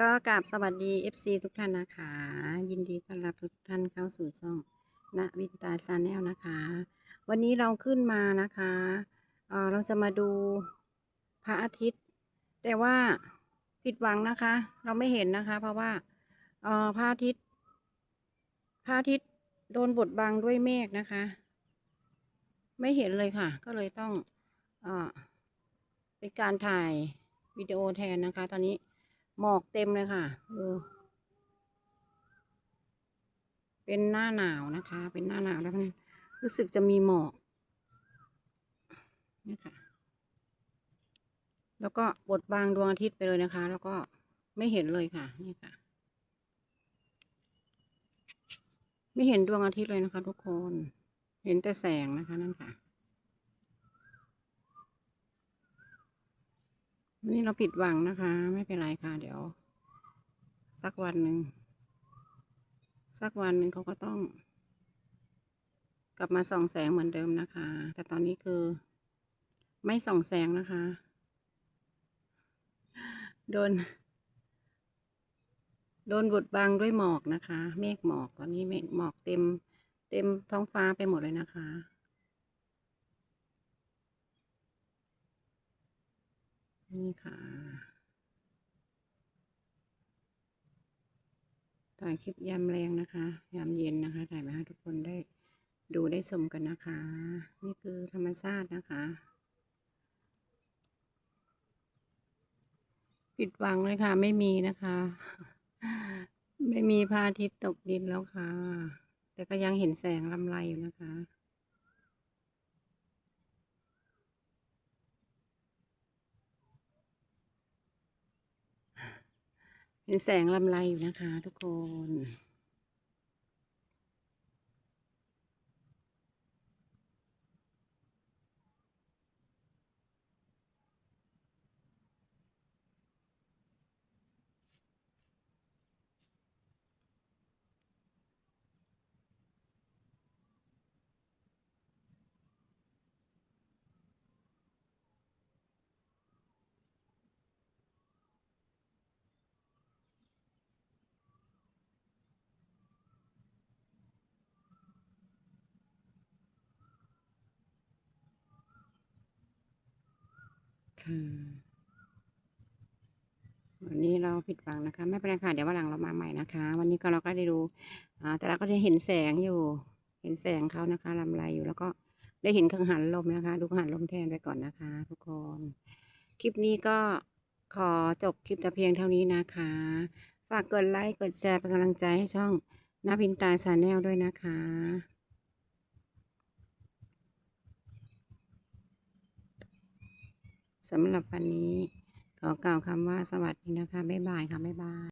ก็กราบสวัสดี FC ทุกท่านนะคะ ยินดีต้อนรับทุกท่านเข้าสู่ช่องณวินตาซาแนลนะคะ วันนี้เราขึ้นมานะคะเออเราจะมาดูพระอาทิตย์ แต่ว่าผิดหวังนะคะ เราไม่เห็นนะคะ เพราะว่าเออพระอาทิตย์พระอาทิตย์โดนบดบังด้วยเมฆนะคะ ไม่เห็นเลยค่ะ ก็เลยต้องเออเป็นการถ่ายวิดีโอแทนนะคะ ตอนนี้ หมอกเต็มเลยค่ะเออเป็นหน้าหนาวนะคะ เป็นหน้าหนาวแล้วมันรู้สึกจะมีหมอกนี่ค่ะแล้วก็บดบางดวงอาทิตย์ไปเลยนะคะ แล้วก็ไม่เห็นเลยค่ะ นี่ค่ะ ไม่เห็นดวงอาทิตย์เลยนะคะ ทุกคน เห็นแต่แสงนะคะนั่นค่ะ นนี้เราผิดหวังนะคะ ไม่เป็นไรค่ะ เดี๋ยว สักวันหนึ่ง สักวันหนึ่งเขาก็ต้อง กลับมาส่องแสงเหมือนเดิมนะคะ แต่ตอนนี้คือ ไม่ส่องแสงนะคะ โดน โดนบดบังด้วยหมอกนะคะ เมฆหมอกตอนนี้เมฆหมอกเต็ม เต็มท้องฟ้าไปหมดเลยนะคะ นี่ค่ะถ่ายคลิปยามแรงนะคะ ยามเย็นนะคะ ถ่ายมาให้ทุกคนได้ดูได้ชมกันนะคะ นี่คือธรรมชาตินะคะผิดหวังเลยค่ะ ไม่มีนะคะ ไม่มีพระอาทิตย์ตกดินแล้วค่ะ แต่ก็ยังเห็นแสงลำไรอยู่นะคะ เห็นแสงลำไรอยู่นะคะทุกคน วันนี้เราผิดหวังนะคะ ไม่เป็นไรค่ะ เดี๋ยววันหลังเรามาใหม่นะคะ วันนี้ก็เราก็ได้ดูแต่เราก็จะเห็นแสงอยู่ เห็นแสงเขานะคะลำไรอยู่แล้วก็ได้เห็นกังหันลมนะคะ ดูกังหันลมแทนไปก่อนนะคะ ทุกคน คลิปนี้ก็ขอจบคลิปแต่เพียงเท่านี้นะคะ ฝากกดไลค์ กดแชร์เป็นกำลังใจให้ช่องน้าพินตาชาแนลด้วยนะคะ สำหรับวันนี้ขอกล่าวคำว่าสวัสดีนะคะ บ๊ายบายค่ะ บ๊ายบาย